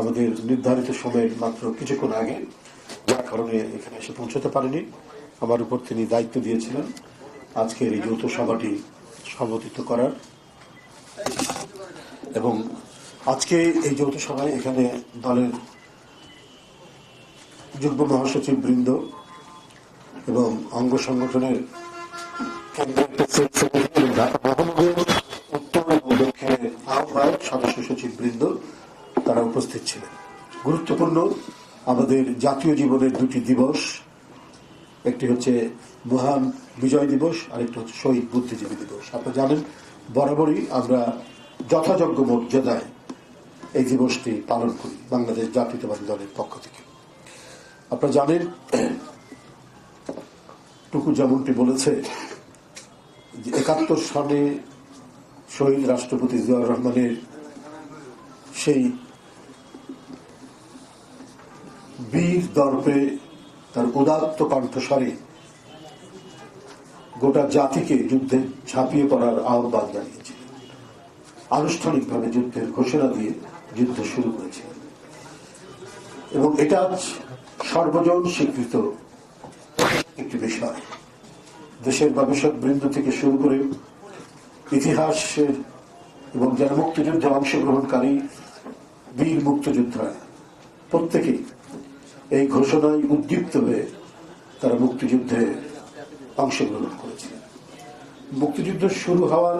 আমাদের নির্ধারিত সময়ের মাত্র কিছুক্ষণ আগে, যার কারণে এখানে এসে পৌঁছতে পারেনি। আমার উপর তিনি দায়িত্ব দিয়েছিলেন আজকের এই যৌথ সভাটি সংগঠিত করার। এবং আজকে এই যৌথ সভায় এখানে দলের যুগ্ম মহাসচিব বৃন্দ এবং অঙ্গ সংগঠনের মহানগর উত্তর এবং দক্ষিণের আহ্বায়ক, সদস্য সচিব বৃন্দ তারা উপস্থিত ছিলেন। গুরুত্বপূর্ণ আমাদের জাতীয় জীবনের দুটি দিবস। একটি হচ্ছে মহান বিজয় দিবস আর একটি হচ্ছে শহীদ বুদ্ধিজীবী দিবস। আপনারা জানেন, বরাবরই আমরা যথাযোগ্য মর্যাদায় এই দিবসটি পালন করি, বাংলাদেশ জাতীয়তাবাদী দলের পক্ষ থেকে। আপনারা জানেন, টুকু যেমনটি বলেছে, যে একাত্তর সালে শহীদ রাষ্ট্রপতি জিয়াউর রহমানের সেই বীর দর্পে তার উদাত্ত কণ্ঠস্বরে গোটা জাতিকে যুদ্ধে ঝাঁপিয়ে পড়ার আহ্বান জানিয়েছিলেন আনুষ্ঠানিকভাবে যুদ্ধের ঘোষণা দিয়ে যুদ্ধ শুরু করেছিলেন এবং এটা সর্বজন স্বীকৃত একটি বিষয়। দেশের গবেষক বৃন্দ থেকে শুরু করে ইতিহাসের এবং যারা মুক্তিযুদ্ধে অংশগ্রহণকারী, বীর মুক্তিযোদ্ধারা, প্রত্যেকেই এই ঘোষণায় উদ্দীপ্ত হয়ে তারা মুক্তিযুদ্ধে অংশগ্রহণ করেছে মুক্তিযুদ্ধ শুরু হওয়ার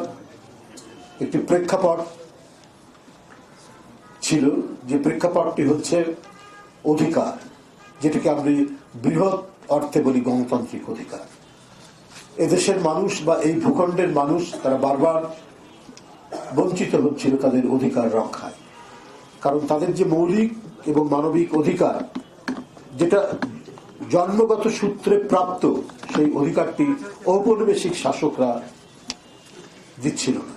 একটি প্রেক্ষাপট ছিল, যে প্রেক্ষাপটটি হচ্ছে অধিকার, যেটাকে আমরা বৃহৎ অর্থে বলি গণতান্ত্রিক অধিকার। এদেশের মানুষ বা এই ভূখণ্ডের মানুষ তারা বারবার বঞ্চিত হচ্ছিল তাদের অধিকার রক্ষায়। কারণ তাদের যে মৌলিক এবং মানবিক অধিকার যেটা জন্মগত সূত্রে প্রাপ্ত, সেই অধিকারটি ঔপনিবেশিক শাসকরা দিচ্ছিল না।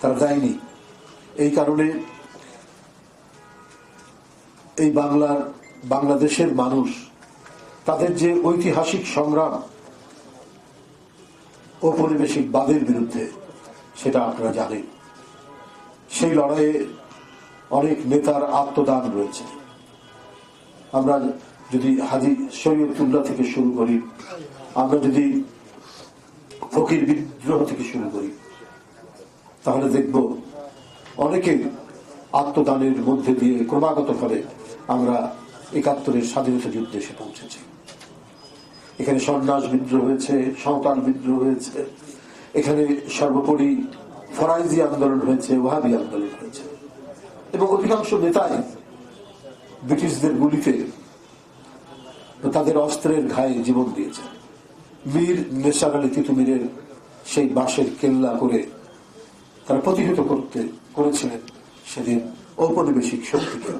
তারা দেয়নি এই কারণে এই বাংলার, বাংলাদেশের মানুষ তাদের যে ঐতিহাসিক সংগ্রাম ঔপনিবেশিক বাদের বিরুদ্ধে, সেটা আপনারা জানেন। সেই লড়াইয়ে অনেক নেতার আত্মদান রয়েছে। আমরা যদি হাজি শরীয়তুল্লাহ থেকে শুরু করি, আমরা যদি ফকির বিদ্রোহ থেকে শুরু করি, তাহলে দেখব অনেকের আত্মদানের মধ্যে দিয়ে ক্রমাগত ফলে আমরা একাত্তরের স্বাধীনতা যুদ্ধে এসে পৌঁছেছি। এখানে সন্ন্যাস বিদ্রোহ হয়েছে সাঁওতাল বিদ্রোহ হয়েছে, এখানে সর্বোপরি ফরাইজি আন্দোলন হয়েছে, ওয়াহাবি আন্দোলন হয়েছে এবং অধিকাংশ নেতাই ব্রিটিশদের গুলিতে তাদের অস্ত্রের ঘায়ে জীবন দিয়েছে। মীর নেশার আলী তিতুমিরের সেই বাঁশের কেল্লা করে তারা প্রতিহত করতে করেছিলেন সেদিন ঔপনিবেশিক শক্তিকে।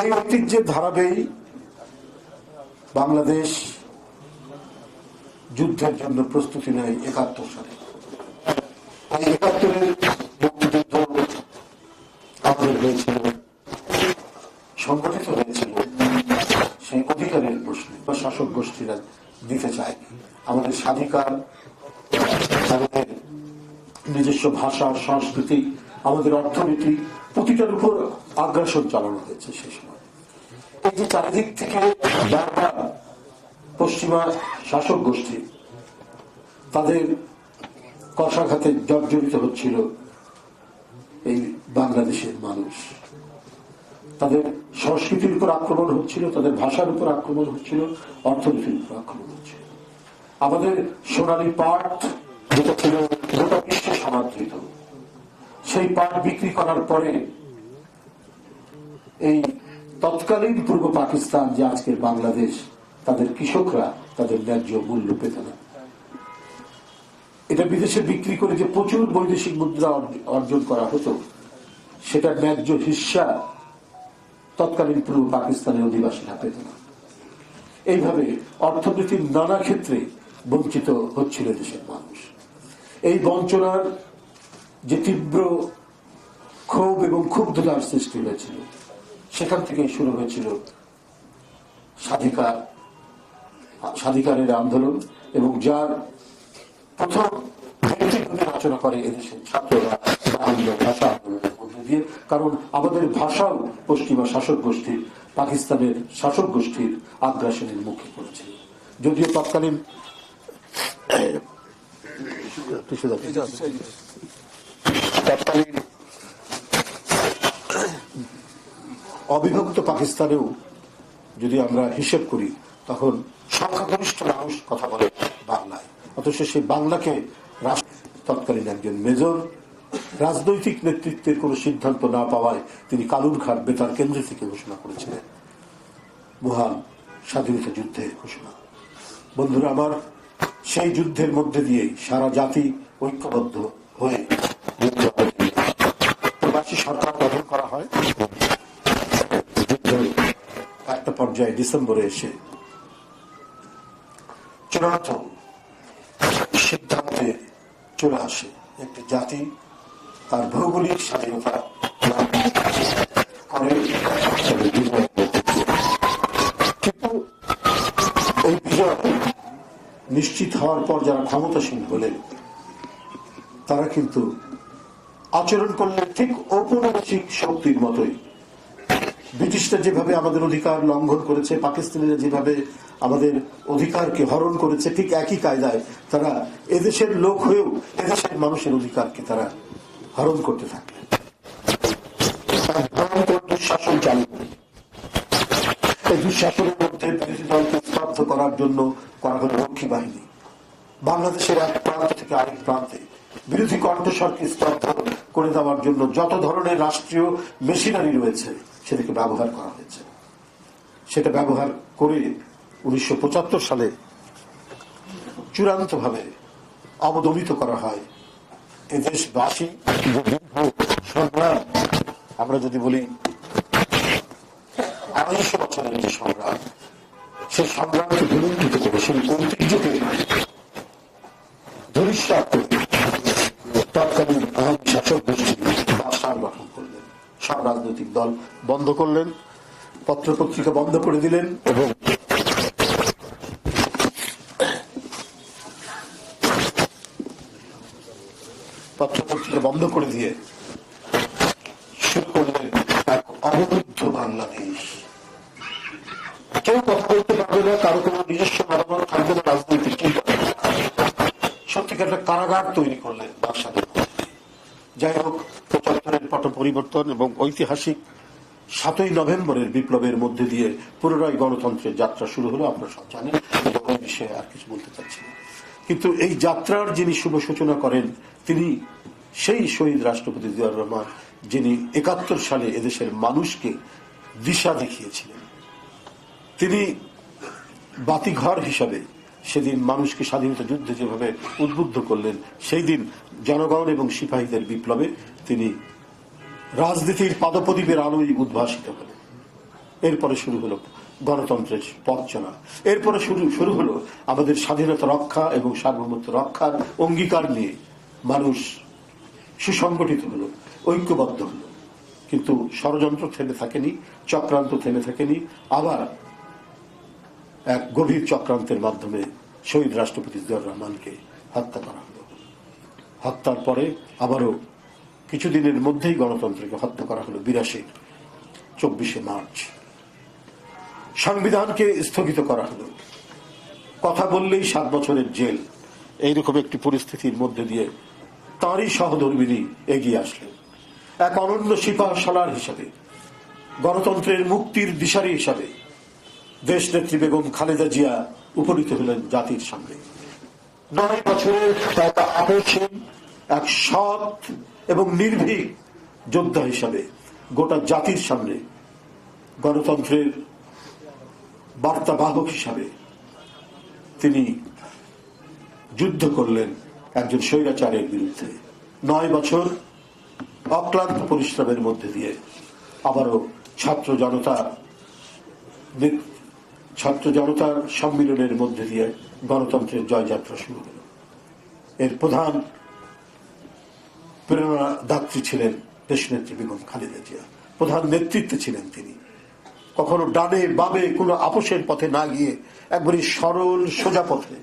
এই ঐতিহ্যের ধারাবেই বাংলাদেশ যুদ্ধের জন্য প্রস্তুতি নেয় একাত্তর সালে। এই একাত্তরের মুক্তিযুদ্ধ আমাদের হয়েছিল সংগঠিত হয়েছিল সেই অধিকারের প্রশ্নে বা শাসক গোষ্ঠীরা দিতে চায়। আমাদের স্বাধিকার, আমাদের নিজস্ব ভাষা, সংস্কৃতি, আমাদের অর্থনীতি, প্রতিটার উপর আগ্রাসন চালানো হয়েছে সেই সময়। এই যে চারিদিক থেকে পশ্চিমা শাসক গোষ্ঠী, তাদের কষাঘাতে জর্জরিত হচ্ছিল এই বাংলাদেশের মানুষ। তাদের সংস্কৃতির উপর আক্রমণ হচ্ছিল, তাদের ভাষার উপর আক্রমণ হচ্ছিল, অর্থনীতির উপর আক্রমণ হচ্ছিল। আমাদের সোনালী পাট যেটা ছিল গোটা বিশ্বে সমাদৃত। সেই পাট বিক্রি করার পরে এই তৎকালীন পূর্ব পাকিস্তান যে আজকের বাংলাদেশ, তাদের কৃষকরা তাদের ন্যায্য মূল্য পেত না। এটা বিদেশে বিক্রি করে যে প্রচুর বৈদেশিক মুদ্রা অর্জন করা হতো, সেটা ন্যায্য হিস্সা তৎকালীন পূর্ব পাকিস্তানের অধিবাসীরা পেত না। এইভাবে অর্থনীতির নানা ক্ষেত্রে বঞ্চিত হচ্ছিল দেশের মানুষ। এই বঞ্চনার যে তীব্র ক্ষোভ এবং ক্ষুব্ধতার সৃষ্টি হয়েছিল, সেখান থেকে শুরু হয়েছিল স্বাধিকার, স্বাধিকারের আন্দোলন এবং যার প্রথম রচনা করে এদেশের ছাত্ররা ভাষা আন্দোলনের মধ্যে দিয়ে, কারণ আমাদের ভাষাও পশ্চিমা শাসক গোষ্ঠীর, পাকিস্তানের শাসক গোষ্ঠীর আগ্রাসনের মুখে পড়েছে। যদিও তৎকালীন তৎকালীন অবিভক্ত পাকিস্তানেও যদি আমরা হিসেব করি, তখন সংখ্যাগরিষ্ঠ মানুষ কথা বলে বাংলায়। অথচ সেই বাংলাকে রাষ্ট্র- তৎকালীন একজন মেজর রাজনৈতিক নেতৃত্বের কোনো সিদ্ধান্ত না পাওয়ায় তিনি কালুরঘাট বেতার কেন্দ্র থেকে ঘোষণা করেছিলেন। মহান স্বাধীনতা যুদ্ধের ঘোষণা। বন্ধুরা, আমার সেই যুদ্ধের মধ্যে দিয়েই সারা জাতি ঐক্যবদ্ধ হয়ে প্রবাসী সরকার গঠন করা হয়। একটা পর্যায়ে ডিসেম্বরে এসে চূড়ান্ত সিদ্ধান্তে চলে আসে একটি জাতি তার ভৌগোলিক স্বাধীনতা নিশ্চিত হওয়ার পর যারা ক্ষমতাসীন হলেন তারা কিন্তু আচরণ করলেন ঠিক ঔপনিবেশিক শক্তির মতোই। ব্রিটিশরা যেভাবে আমাদের অধিকার লঙ্ঘন করেছে, পাকিস্তানিরা যেভাবে আমাদের অধিকারকে হরণ করেছে, ঠিক একই কায়দায় তারা এদেশের লোক হয়েও এদেশের মানুষের অধিকারকে তারা হরণ করতে ভয়ঙ্কর দুঃশাসন চালু দুঃশাসনের মধ্যে বিরোধী দলকে স্তব্ধ করার জন্য করা হলো রক্ষী বাহিনী। বাংলাদেশের এক প্রান্ত থেকে আরেক প্রান্তে বিরোধী কণ্ঠস্বরকে স্তব্ধ করে দেওয়ার জন্য যত ধরনের রাষ্ট্রীয় মেশিনারি রয়েছে, সেটাকে ব্যবহার করা হয়েছে। সেটা ব্যবহার করে উনিশশো পঁচাত্তর সালে চূড়ান্তভাবে অবদমিত করা হয় এদেশবাসী যে দীর্ঘ সংগ্রাম, আমরা যদি বলি আড়াইশো বছরের যে সংগ্রাম, সেই সংগ্রামকে বিলম্বিত করে, সেই ঐতিহ্যকে তৎকালীন শাসক গোষ্ঠী বাদশাহ গঠন করলেন। সব রাজনৈতিক দল বন্ধ করলেন, পত্র পত্রিকা বন্ধ করে দিলেন এবং পত্রিকা বন্ধ করে দিয়ে শুরু এক অবরুদ্ধ বাংলাদেশ। কেউ কথা বলতে পারবে না, কারও কোনো নিজস্ব মতামত থাকবে না, রাজনৈতিক চিন্তা সত্যিকার একটা কারাগার তৈরি করলেন যাই হোক পট পরিবর্তন এবং ঐতিহাসিক সাতই নভেম্বরের বিপ্লবের মধ্যে দিয়ে পুনরায় গণতন্ত্রের যাত্রা শুরু হলো, আপনারা সব জানেন বিষয়ে আর কিছু বলতে চাচ্ছি না। কিন্তু এই যাত্রার যিনি শুভ সূচনা করেন, তিনি সেই শহীদ রাষ্ট্রপতি জিয়াউর রহমান যিনি একাত্তর সালে এদেশের মানুষকে দিশা দেখিয়েছিলেন, তিনি বাতিঘর হিসাবে সেদিন মানুষকে স্বাধীনতা যুদ্ধে যেভাবে উদ্বুদ্ধ করলেন, সেই দিন জনগণ এবং সিপাহীদের বিপ্লবে তিনি রাজনীতির পাদপ্রদীপের আলোয় উদ্ভাসিত হলেন। এরপরে শুরু হলো গণতন্ত্রের পথ চলা এরপরে শুরু শুরু হলো আমাদের স্বাধীনতা রক্ষা এবং সার্বভৌমত্ব রক্ষার অঙ্গীকার নিয়ে মানুষ সুসংগঠিত হলো, ঐক্যবদ্ধ হলো। কিন্তু ষড়যন্ত্র থেমে থাকেনি, চক্রান্ত থেমে থাকেনি, আবার এক গভীর চক্রান্তের মাধ্যমে শহীদ রাষ্ট্রপতি জিয়াউর রহমানকে হত্যা করা হলো। হত্যার পরে আবারও কিছুদিনের মধ্যেই গণতন্ত্রকে হত্যা করা হলো বিরাশির চব্বিশে মার্চ। সংবিধানকে স্থগিত করা হলো। কথা বললেই সাত বছরের জেল। এইরকম একটি পরিস্থিতির মধ্যে দিয়ে তাঁরই সহধর্মিনী এগিয়ে আসলেন। এক অনন্য সিপাহ সালার হিসাবে, গণতন্ত্রের মুক্তির দিশারি হিসাবে দেশ নেত্রী বেগম খালেদা জিয়া উপনীত হলেন জাতির সামনে। নয় বছরের এক আপসহীন এক সৎ এবং নির্ভীক যোদ্ধা হিসাবে গোটা জাতির সামনে গণতন্ত্রের বার্তাবাহক হিসাবে তিনি যুদ্ধ করলেন একজন স্বৈরাচারের বিরুদ্ধে। নয় বছর অক্লান্ত পরিশ্রমের মধ্যে দিয়ে আবারও ছাত্র জনতা ছাত্র জনতার সম্মিলনের মধ্যে দিয়ে গণতন্ত্রের জয়যাত্রা শুরু হল। এর প্রধান প্রেরণা দাত্রী ছিলেন দেশনেত্রী বেগম খালেদা জিয়া। প্রধান নেতৃত্বে ছিলেন তিনি। কখনো ডানে বামে কোনো আপোষের পথে না গিয়ে একবারই সরল সোজা পথে,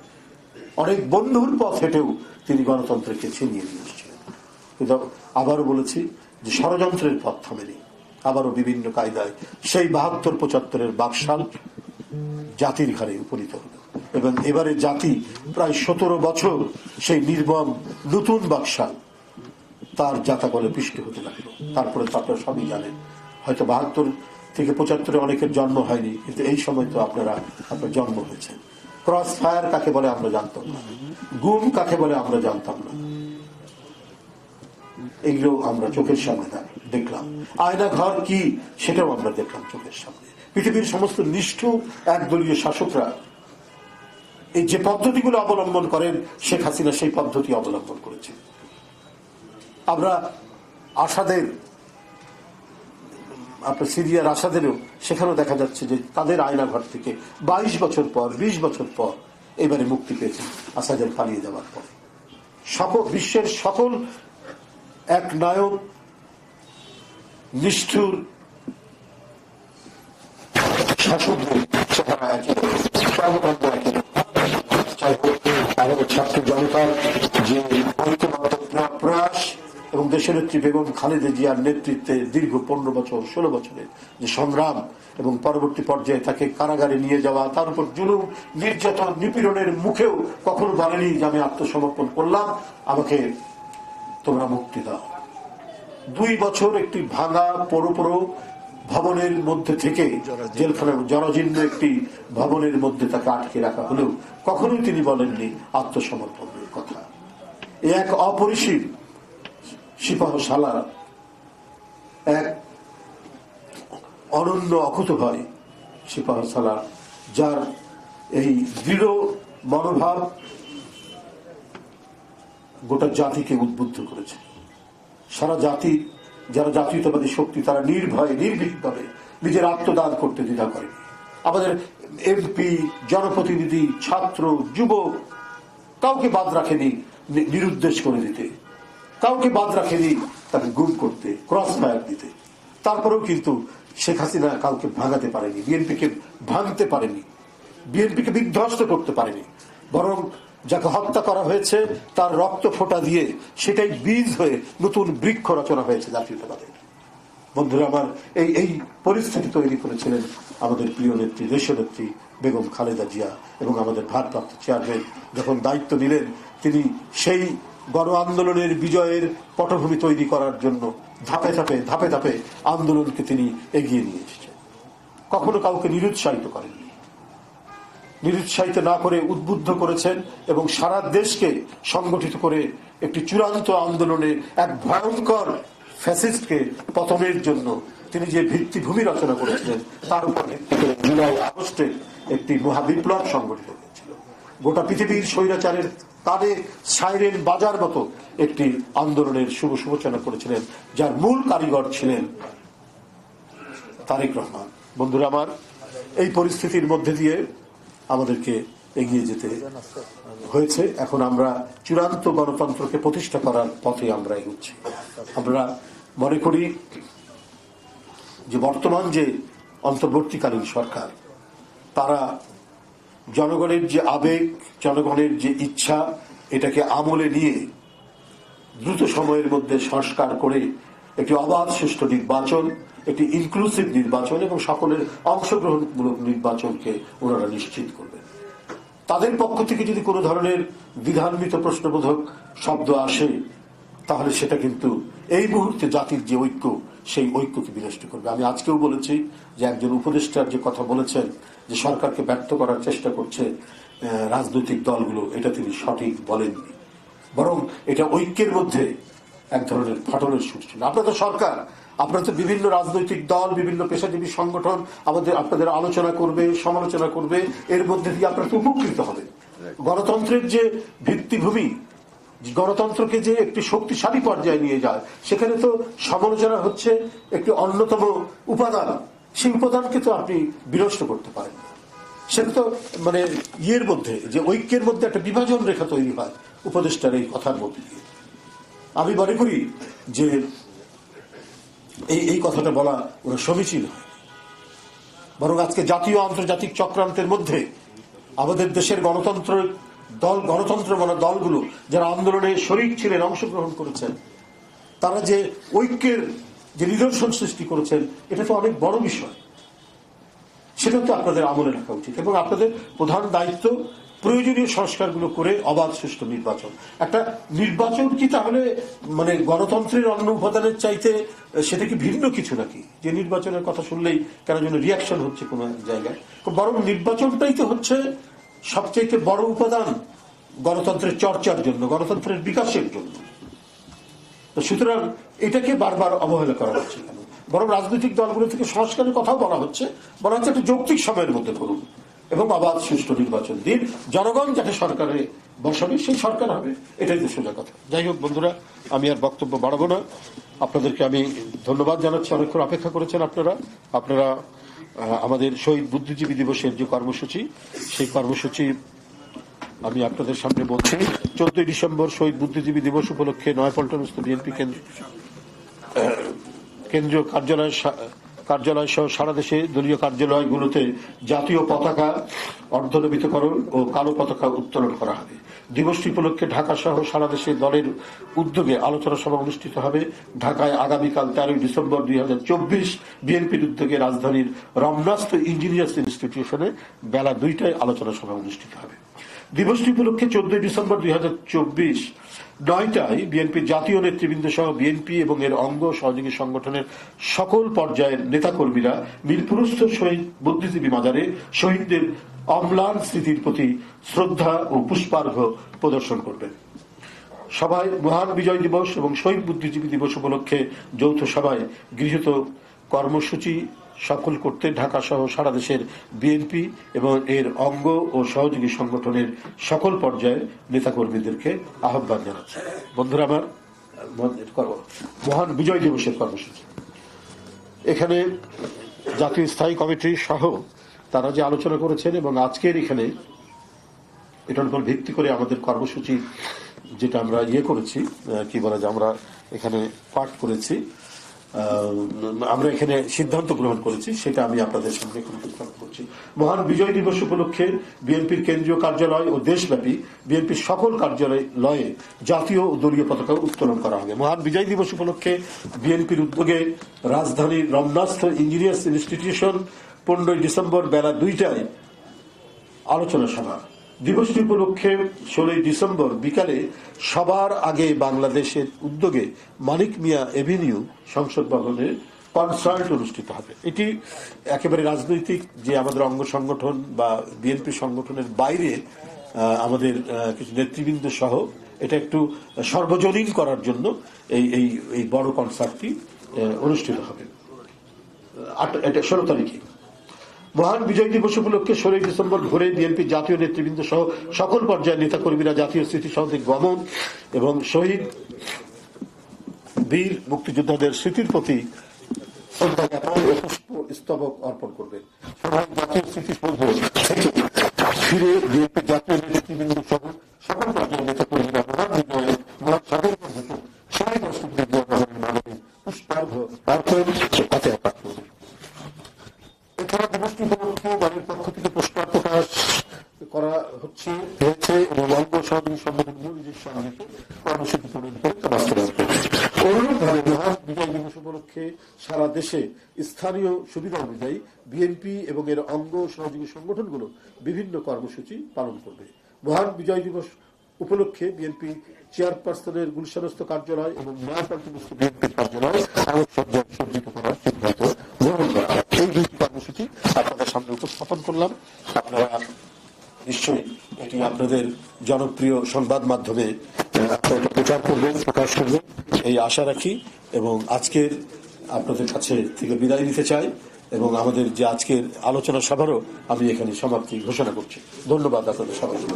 অনেক বন্ধুর পথ হেঁটেও তিনি গণতন্ত্রকে ছিনিয়ে নিয়ে এসেছিলেন। কিন্তু আবারও বলেছি যে ষড়যন্ত্রের পথ থামেনি। আবারও বিভিন্ন কায়দায় সেই বাহাত্তর, পঁচাত্তরের বাকশাল জাতির ঘাড়ে উপনীত হল। এবং এবারে জাতি প্রায় সতেরো বছর সেই নির্মম নতুন বাকশাল তার জাতাকলে পিষ্ট হতে লাগল। তারপরে তো আপনারা সবই জানেন, হয়তো বাহাত্তর থেকে পঁচাত্তরে অনেকের জন্ম হয়নি, কিন্তু এই সময় তো আপনারা, আপনার জন্ম হয়েছে। ক্রস ফায়ার কাকে বলে আমরা জানতাম না। গুম কাকে বলে আমরা জানতাম না। এগুলো আমরা চোখের সামনে দেখলাম। আয়না ঘর কি? সেটাও আমরা দেখলাম চোখের সামনে। পৃথিবীর সমস্ত নিষ্ঠুর একদলীয় শাসকরা এই যে পদ্ধতিগুলো অবলম্বন করেন, শেখ হাসিনা সেই পদ্ধতি অবলম্বন করেছে আমরা আসাদের আপনার সিরিয়ার আসাদেরও সেখানেও দেখা যাচ্ছে যে তাদের আয়নাঘর থেকে বাইশ বছর পর, বিশ বছর পর এবারে মুক্তি পেয়েছে আসাদের পালিয়ে যাওয়ার পর। সকল বিশ্বের সকল এক নায়ক, নিষ্ঠুর শাসকদের ছাত্র জনতার যে ঐক্যবদ্ধ প্রয়াস এবং দেশের নেত্রী বেগম খালেদা জিয়ার নেতৃত্বে দীর্ঘ পনেরো বছর, ষোলো বছরের যে সংগ্রাম এবং পরবর্তী পর্যায়ে তাকে কারাগারে নিয়ে যাওয়া, তার উপর জুলুম, নির্যাতন, নিপীড়নের মুখেও কখনো বলেনি যে আমি আত্মসমর্পণ করলাম। আমাকে তোমরা মুক্তি দাও। দুই বছর একটি ভাঙা পোড়ো ভবনের মধ্যে থেকে জেলখানার জরাজীর্ণ একটি ভবনের মধ্যে তাকে আটকে রাখা হলেও কখনোই তিনি বলেননি আত্মসমর্পণের কথা। এক অপরিসীম সিপাহ সালার এক অনন্য অকুত ভয় সিপাহ সালার যার এই দৃঢ় মনোভাব গোটা জাতিকে উদ্বুদ্ধ করেছে। সারা জাতি, যারা জাতীয়তাবাদী শক্তি, তারা নির্ভয়ে নির্ভীকভাবে নিজের আত্মদান করতে দ্বিধা করে। আমাদের এমপি জনপ্রতিনিধি, ছাত্র, যুবক, কাউকে বাদ রাখেনি নিরুদ্দেশ করে দিতে। কাউকে বাদ রাখে রাখেনি তাকে গুম করতে ক্রস ফায়ার দিতে। তারপরেও কিন্তু শেখ হাসিনা কাউকে ভাঙাতে পারেনি, বিএনপিকে ভাঙতে পারেনি, বিএনপিকে বিধ্বস্ত করতে পারেনি। বরং যাকে হত্যা করা হয়েছে, তার রক্ত ফোঁটা দিয়ে সেটাই বীজ হয়ে নতুন বৃক্ষ রচনা হয়েছে জাতীয়তাবাদের বন্ধুরা, আমার এই এই পরিস্থিতি তৈরি করেছিলেন আমাদের প্রিয় নেত্রী দেশনেত্রী বেগম খালেদা জিয়া এবং আমাদের ভারপ্রাপ্ত চেয়ারম্যান যখন দায়িত্ব নিলেন, তিনি সেই গণ আন্দোলনের বিজয়ের পটভূমি তৈরি করার জন্য ধাপে ধাপে ধাপে ধাপে আন্দোলনকে তিনি এগিয়ে নিয়ে এসেছেন। কখনো কাউকে নিরুৎসাহিত করেননি। নিরুৎসাহিত না করে উদ্বুদ্ধ করেছেন এবং সারা দেশকে সংগঠিত করে একটি চূড়ান্ত আন্দোলনে এক ভয়ঙ্কর ফ্যাসিস্টকে পতনের জন্য তিনি যে ভিত্তিভূমি রচনা করেছিলেন, তার উপর জুলাই আগস্টে একটি মহাবিপ্লব সংগঠিত হয়েছিল। গোটা পৃথিবীর স্বৈরাচারের কানে সাইরেন বাজার মতো একটি আন্দোলনের শুভ সূচনা করেছিলেন, যার মূল কারিগর ছিলেন তারেক রহমান। বন্ধুরা আমার, এই পরিস্থিতির মধ্যে দিয়ে আমাদেরকে এগিয়ে যেতে হয়েছে। এখন আমরা চূড়ান্ত গণতন্ত্রকে প্রতিষ্ঠা করার পথে আমরা এগুচ্ছি। আমরা মনে করি যে বর্তমান যে অন্তর্বর্তীকালীন সরকার, তারা জনগণের যে আবেগ, জনগণের যে ইচ্ছা, এটাকে আমলে নিয়ে দ্রুত সময়ের মধ্যে সংস্কার করে একটি অবাধ সুষ্ঠু নির্বাচন, একটি ইনক্লুসিভ নির্বাচন এবং সকলের অংশগ্রহণমূলক নির্বাচনকে ওনারা নিশ্চিত করবেন। তাদের পক্ষ থেকে যদি কোনো ধরনের বিধান্বিত প্রশ্নবোধক শব্দ আসে, তাহলে সেটা কিন্তু এই মুহূর্তে জাতির যে ঐক্য সেই ঐক্যকে বিনষ্ট করবে। আমি আজকেও বলেছি যে একজন উপদেষ্টার যে কথা বলেছেন, যে সরকারকে ব্যর্থ করার চেষ্টা করছে রাজনৈতিক দলগুলো, এটা তিনি সঠিক বলেননি। বরং এটা ঐক্যের মধ্যে এক ধরনের ফাটনের ছিল আপনারা তো সরকার, আপনারা তো বিভিন্ন রাজনৈতিক দল, বিভিন্ন পেশাজীবী সংগঠন, আমাদের, আপনাদের আলোচনা করবে, সমালোচনা করবে, এর মধ্যে দিয়ে আপনারা তো উপকৃত হবে গণতন্ত্রের যে ভিত্তিভূমি গণতন্ত্রকে যে একটি শক্তিশালী পর্যায়ে নিয়ে যায়, সেখানে তো সমালোচনা হচ্ছে একটি অন্যতম উপাদান। সেই উপাদানকে তো আপনি বিনষ্ট করতে পারেন সেটা তো মানে ইয়ের মধ্যে, যে ঐক্যের মধ্যে একটা বিভাজন রেখা তৈরি হয় উপদেষ্টার এই কথার মধ্যে আমি মনে করি যে এই এই কথাটা বলা ওরা সমীচীন হয় বরং আজকে জাতীয় আন্তর্জাতিক চক্রান্তের মধ্যে আমাদের দেশের গণতন্ত্র দল, গণতন্ত্র বলা দলগুলো যারা আন্দোলনে শরিক ছিলেন, অংশগ্রহণ করেছেন, তারা যে ঐক্যের যে নিদর্শন সৃষ্টি করেছেন, এটা তো অনেক বড় বিষয়। সেটা তো আপনাদের আমলে রাখা উচিত। এবং আপনাদের প্রধান দায়িত্ব প্রয়োজনীয় সংস্কারগুলো করে অবাধ সুষ্ঠু নির্বাচন। একটা নির্বাচন কি তাহলে মানে গণতন্ত্রের অন্য উপাদানের চাইতে, সেটা কি ভিন্ন কিছু নাকি? যে নির্বাচনের কথা শুনলেই কেন যেন রিয়াকশন হচ্ছে কোনো জায়গায়। বরং নির্বাচনটাই তো হচ্ছে সবচাইতে বড় উপাদান গণতন্ত্রের চর্চার জন্য, গণতন্ত্রের বিকাশের জন্য। সুতরাং এটাকে বারবার অবহেলা করা হচ্ছে বরং রাজনৈতিক দলগুলো থেকে সংস্কারের কথাও বলা হচ্ছে। বলা হচ্ছে একটা যৌক্তিক সময়ের মধ্যে করুন এবং আবার সুষ্ঠু নির্বাচন দিন। জনগণ যাতে সরকারে বসাবে সেই সরকার হবে। এটাই তো সোজা কথা। যাই হোক বন্ধুরা, আমি আর বক্তব্য বাড়াবো না। আপনাদেরকে আমি ধন্যবাদ জানাচ্ছি। অনেকক্ষণ অপেক্ষা করেছেন আপনারা। আপনারা আমাদের শহীদ বুদ্ধিজীবী দিবসের যে কর্মসূচি, সেই কর্মসূচি আমি আপনাদের সামনে বলছি। চোদ্দই ডিসেম্বর শহীদ বুদ্ধিজীবী দিবস উপলক্ষে নয়াপল্টনস্থ বিএনপি কেন্দ্র কেন্দ্রীয় কার্যালয় কার্যালয় সহ সারা দেশে দলীয় কার্যালয়গুলোতে জাতীয় পতাকা অর্ধনমিতকরণ ও কালো পতাকা উত্তোলন করা হবে। দিবসটি উপলক্ষে ঢাকা সহ সারা দেশে দলের উদ্যোগে আলোচনা সভা অনুষ্ঠিত হবে। ঢাকায় আগামীকাল তেরোই ডিসেম্বর দুই হাজার চব্বিশ বিএনপির উদ্যোগে রাজধানীর রমনাস্ত ইঞ্জিনিয়ার্স ইনস্টিটিউশনে বেলা দুইটায় আলোচনা সভা অনুষ্ঠিত হবে। দিবসটি উপলক্ষে চোদ্দই ডিসেম্বর দুই হাজার চব্বিশ নয়টায় বিএনপির জাতীয় নেতৃবৃন্দ সহ বিএনপি এবং এর অঙ্গ সহযোগী সংগঠনের সকল পর্যায়ের নেতাকর্মীরা মিরপুরস্থ শহীদ বুদ্ধিজীবী মাজারে শহীদদের অম্লান স্মৃতির প্রতি শ্রদ্ধা ও পুষ্পার্ঘ প্রদর্শন করবেন। সভায় মহান বিজয় দিবস এবং শহীদ বুদ্ধিজীবী দিবস উপলক্ষে যৌথ সভায় গৃহীত কর্মসূচি সফল করতে ঢাকা সহ সারা দেশের বিএনপি এবং এর অঙ্গ ও সহযোগী সংগঠনের সকল পর্যায়ের নেতাকর্মীদেরকে আহ্বান জানাচ্ছি। বন্ধুরা আমার, মহান বিজয় দিবসের কর্মসূচি। এখানে জাতীয় স্থায়ী কমিটি সহ তারা যে আলোচনা করেছেন এবং আজকের এখানে এটার উপর ভিত্তি করে আমাদের কর্মসূচি যেটা আমরা ইয়ে করেছি কি বলা যায়, আমরা এখানে পাঠ করেছি। আমরা এখানে সিদ্ধান্ত গ্রহণ করেছি, সেটা আমি আপনাদের সামনে এখন উপস্থাপন করছি। মহান বিজয় দিবস উপলক্ষে বিএনপির কেন্দ্রীয় কার্যালয় ও দেশব্যাপী বিএনপির সকল কার্যালয়ে জাতীয় ও দলীয় পতাকা উত্তোলন করা হবে। মহান বিজয় দিবস উপলক্ষে বিএনপির উদ্যোগে রাজধানীর রমনাস্থ ইঞ্জিনিয়ার্স ইনস্টিটিউশন পনেরোই ডিসেম্বর বেলা দুইটায় আলোচনা সভা। দিবসটি উপলক্ষে ষোলোই ডিসেম্বর বিকালে সবার আগে বাংলাদেশের উদ্যোগে মানিক মিয়া এভিনিউ সংসদ ভবনে কনসার্ট অনুষ্ঠিত হবে। এটি একেবারে রাজনৈতিক যে আমাদের অঙ্গ সংগঠন বা বিএনপি সংগঠনের বাইরে আমাদের কিছু নেতৃবৃন্দ সহ, এটা একটু সর্বজনীন করার জন্য এই এই এই বড় কনসার্টটি অনুষ্ঠিত হবে। আট, এটা ষোলো তারিখে। মহান বিজয় দিবস উপলক্ষে ষোলোই ডিসেম্বর ভোরে বিএনপি জাতীয় নেতৃবৃন্দ সহ সকল পর্যায়ের নেতাকর্মীরা জাতীয় স্মৃতিসৌধে গমন এবং শহীদ বীর মুক্তিযোদ্ধাদের স্মৃতির প্রতি স্তবক অর্পণ করবেন। জাতীয় স্মৃতিসৌধ জাতীয় নেতৃবৃন্দ সকল পাঠ করবেন এছাড়া দিবসটি উপলক্ষে দলের পক্ষ থেকে প্রস্তাব প্রকাশ করা হচ্ছে, হয়েছে এবং নিজস্ব আঙ্গিকে কর্মসূচি প্রণয়ন করে বাস্তবায়ন অনুরূপভাবে মহান বিজয় দিবস উপলক্ষে সারা দেশে স্থানীয় সুবিধা অনুযায়ী বিএনপি এবং এর অঙ্গ সহযোগী সংগঠনগুলো বিভিন্ন কর্মসূচি পালন করবে। মহান বিজয় দিবস উপলক্ষে বিএনপি চেয়ারপারসনের গুলশানস্থ কার্যালয় এবং নয়াপল্টনস্থ বিএনপির কার্যালয় সজ্জিত করার সিদ্ধান্ত গ্রহণ করা হয়। এই দুইটি কর্মসূচি আপনাদের সামনে উপস্থাপন করলাম আপনারা নিশ্চয়ই এটি আপনাদের জনপ্রিয় সংবাদ মাধ্যমে প্রচার করবেন প্রকাশ করবেন এই আশা রাখি এবং আজকের আপনাদের কাছে থেকে বিদায় নিতে চাই এবং আমাদের যে আজকের আলোচনা সভারও আমি এখানে সমাপ্তি ঘোষণা করছি। ধন্যবাদ আপনাদের সবাইকে।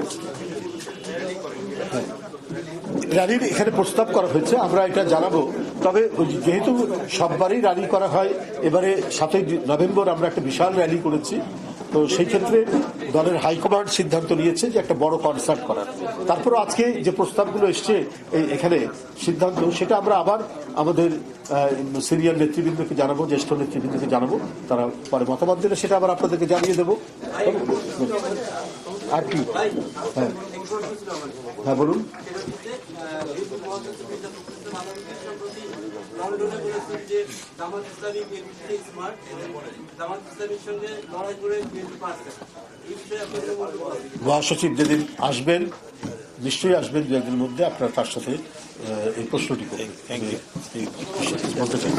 র্যালির এখানে প্রস্তাব করা হয়েছে, আমরা এটা জানাব। তবে যেহেতু সববারই র্যালি করা হয়, এবারে সাতই নভেম্বর আমরা একটা বিশাল র্যালি করেছি। তো সেই ক্ষেত্রে দলের হাইকমান্ড সিদ্ধান্ত নিয়েছে যে একটা বড় কনসার্ট করার। তারপর আজকে যে প্রস্তাবগুলো এসছে এখানে সিদ্ধান্ত, সেটা আমরা আবার আমাদের সিনিয়র নেতৃবৃন্দকে জানাব, জ্যেষ্ঠ নেতৃবৃন্দকে জানাব। তারা পরে মতামত দিলে সেটা আবার আপনাদেরকে জানিয়ে দেবো। আর কি? হ্যাঁ। হ্যাঁ বলুন সেটা হচ্ছে বিএনপি মহাসচিব মির্জা ফখরুল ইসলাম আলমগীর সম্প্রতি যে জামাত ইসলামী বিএনপি স্মার্ট জামাত ইসলামীর সঙ্গে লড়াই করে বিএনপি পারছে? মহাসচিব যেদিন আসবেন নিশ্চয়ই আসবেন দু একদিনের মধ্যে আপনার তার সাথে এই প্রশ্নটি করবেন। বলতে চাই।